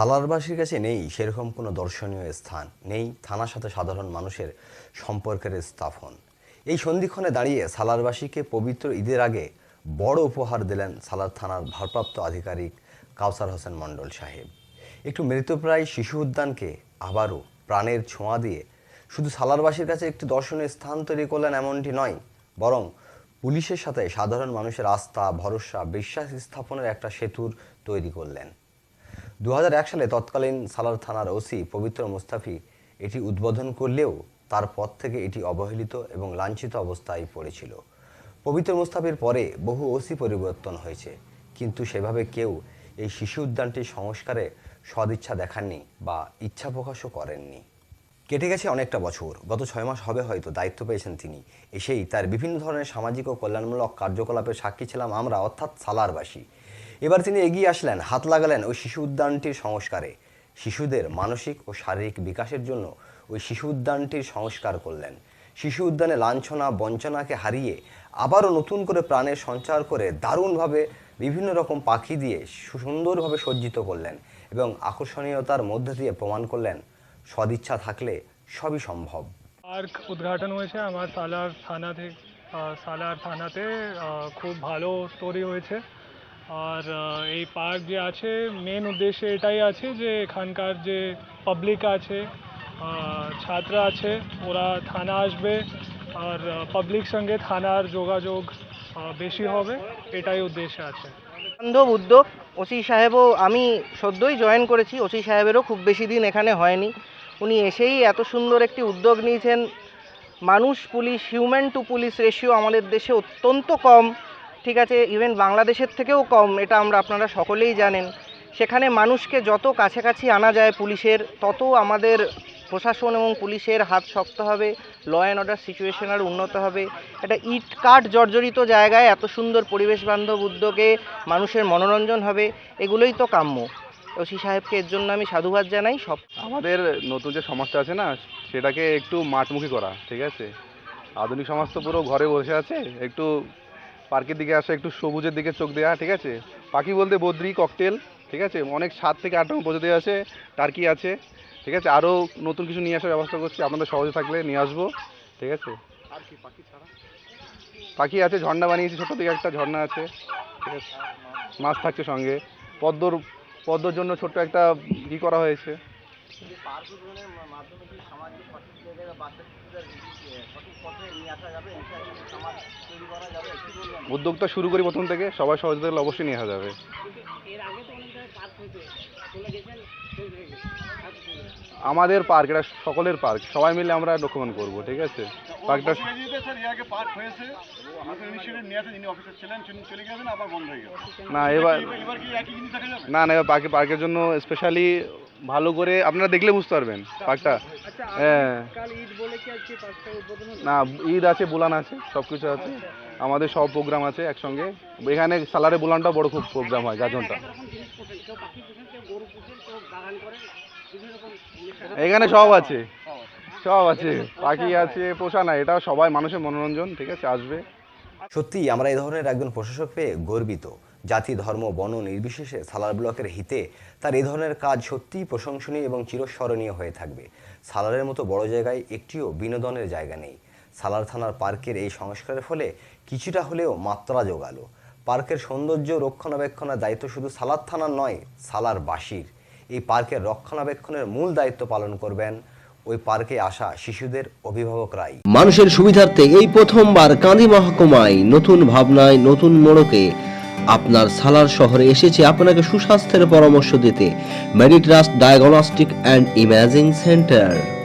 সালারবাসীর কাছে নেই সেরকম কোনো দর্শনীয় স্থান, নেই থানার সাথে সাধারণ মানুষের সম্পর্কের স্থাপন। এই সন্ধিক্ষণে দাঁড়িয়ে সালারবাসীকে পবিত্র ঈদের আগে বড় উপহার দিলেন সালার থানার ভারপ্রাপ্ত আধিকারিক কাউসার হোসেন মণ্ডল সাহেব। একটু মৃতপ্রায় শিশু উদ্যানকে আবারও প্রাণের ছোঁয়া দিয়ে শুধু সালারবাসীর কাছে একটি দর্শনীয় স্থান তৈরি করলেন এমনটি নয়, বরং পুলিশের সাথে সাধারণ মানুষের আস্থা, ভরসা, বিশ্বাস স্থাপনের একটা সেতুর তৈরি করলেন। দু হাজার এক সালে তৎকালীন সালার থানার ওসি পবিত্র মুস্তাফি এটি উদ্বোধন করলেও তারপর থেকে এটি অবহেলিত এবং লাঞ্ছিত অবস্থায় পড়েছিল। পবিত্র মুস্তাফির পরে বহু ওসি পরিবর্তন হয়েছে, কিন্তু সেভাবে কেউ এই শিশু উদ্যানটির সংস্কারে সদিচ্ছা দেখাননি বা ইচ্ছা প্রকাশও করেননি। কেটে গেছে অনেকটা বছর, গত ছয় মাস হবে হয়তো দায়িত্ব পেয়েছেন তিনি। এসেই তার বিভিন্ন ধরনের সামাজিক ও কল্যাণমূলক কার্যকলাপের সাক্ষী ছিলাম আমরা, অর্থাৎ সালারবাসী। এবার তিনি এগিয়ে আসলেন, হাত লাগালেন ওই শিশু উদ্যানটির সংস্কারে। শিশুদের মানসিক ও শারীরিক বিকাশের জন্য ওই শিশু উদ্যানটির সংস্কার করলেন। শিশু উদ্যানে লাঞ্ছনা, বঞ্চনাকে হারিয়ে আবারও নতুন করে প্রাণের সঞ্চার করে দারুণভাবে বিভিন্ন রকম পাখি দিয়ে সুন্দরভাবে সজ্জিত করলেন এবং আকর্ষণীয়তার মধ্যে দিয়ে প্রমাণ করলেন, সদিচ্ছা থাকলে সবই সম্ভব। পার্ক উদ্ঘাটন হয়েছে আমার সালার থানা থেকে সালার থানাতে খুব ভালো তৈরি হয়েছে। আর এই পার্ক যে আছে মেন উদ্দেশ্য এটাই আছে যে এখানকার যে পাবলিক আছে ছাত্র আছে, ওরা থানা আসবে, আর পাবলিক সঙ্গে থানার যোগাযোগ বেশি হবে, এটাই উদ্দেশ্য আছে। বান্ধব উদ্যোগ, ওসি সাহেবও আমি সদ্যই জয়েন করেছি, ওসি সাহেবেরও খুব বেশি দিন এখানে হয়নি। উনি এসেই এত সুন্দর একটি উদ্যোগ নিয়েছেন। মানুষ, police human to police ratio আমাদের দেশে অত্যন্ত কম। ঠিক আছে ইভেন বাংলাদেশের থেকেও কম, এটা আমরা আপনারা সকলেই জানেন। সেখানে মানুষকে যত কাছাকাছি আনা যায় পুলিশের, তত আমাদের প্রশাসন এবং পুলিশের হাত শক্ত হবে ল অ্যান্ড অর্ডার সিচুয়েশন আর উন্নত হবে। একটা ইট কাঠ জর্জরিত জায়গায় এত সুন্দর পরিবেশ বান্ধব উদ্যোগে মানুষের মনোরঞ্জন হবে, এগুলোই তো কাম্য। ওসি সাহেবকে এর জন্য আমি সাধুবাদ জানাই, সব আমাদের নতুন যে সমাজটা আছে না, সেটাকে একটু মাঠমুখী করা, ঠিক আছে? আধুনিক সমাজ তো পুরো ঘরে বসে আছে, একটু পার্কের দিকে আসা একটু সবুজের দিকে চোখ দেওয়া ঠিক আছে? পাখি বলতে বদ্রি ককটেল ঠিক আছে? অনেক সাত থেকে আট রকম প্রজাতি আছে টার্কি আছে ঠিক আছে? আরও নতুন কিছু নিয়ে আসার ব্যবস্থা করছি আপনাদের সহজে থাকলে নিয়ে আসব ঠিক আছে? পাখি পাখি আছে ঝর্ণা বানিয়েছি ছোটো দিকে একটা ঝর্ণা আছে ঠিক আছে? মাছ থাকছে সঙ্গে। পদ্মর পদ্মর জন্য ছোট্ট একটা ই করা হয়েছে। উদ্যোগটা শুরু করি প্রথম থেকে। সবাই সহযোগিতা করলে অবশ্যই নিয়ে আসা যাবে। আমাদের পার্ক এটা সকলের পার্ক। সবাই মিলে আমরা ডকুমেন্ট করব ঠিক আছে? পার্কটা কমিটিতে স্যার এর আগে পার্ক হয়েছে। হাতে ইনিশিয়েটিভ নিয়ে আসেন যিনি অফিসার ছিলেন তিনি চলে গেছেন আবার বন্ধ হয়ে গেল না এবার এবার কি একই জিনিস দেখা যাবে? না না এবার পার্কে পার্কের জন্য স্পেশালি ভালো করে আপনারা দেখলে বুঝতে পারবেন পার্কটা। হ্যাঁ। না ঈদ আছে বুলান আছে সব কিছু আছে। আমাদের সব প্রোগ্রাম আছে একসঙ্গে। এখানে সালারে বুলানটা বড় খুব প্রোগ্রাম হয় গাজনটা। এখানে সব আছে সব আছে পাখি আছে পোষা না এটা সবাই মানুষের মনোরঞ্জন ঠিক আছে আসবে। সত্যিই আমরা এই ধরনের একজন প্রশাসক পেয়ে গর্বিত। জাতি, ধর্ম বর্ণ নির্বিশেষে সালার ব্লকের হিতে তার এই ধরনের কাজ সত্যিই প্রশংসনীয় এবং চিরস্মরণীয় হয়ে থাকবে। সালারের মতো বড় জায়গায় একটিও বিনোদনের জায়গা নেই। সালার থানার পার্কের এই সংস্কারের ফলে কিছুটা হলেও মাত্রা যোগালো পার্কের সৌন্দর্য রক্ষণাবেক্ষণের দায়িত্ব শুধু সালার থানার নয়, সালার বাসীর। এই পার্কের রক্ষণাবেক্ষণের মূল দায়িত্ব পালন করবেন ওই পার্কে আসা শিশুদের অভিভাবকরাই মানুষের সুবিধার্থে এই প্রথমবার কাঁদি মহকুমায় নতুন ভাবনায় নতুন মোড়কে আপনার সালার শহরে এসেছে আপনাকে সুস্বাস্থ্যের পরামর্শ দিতে। Meditrust diagnostic and imaging centre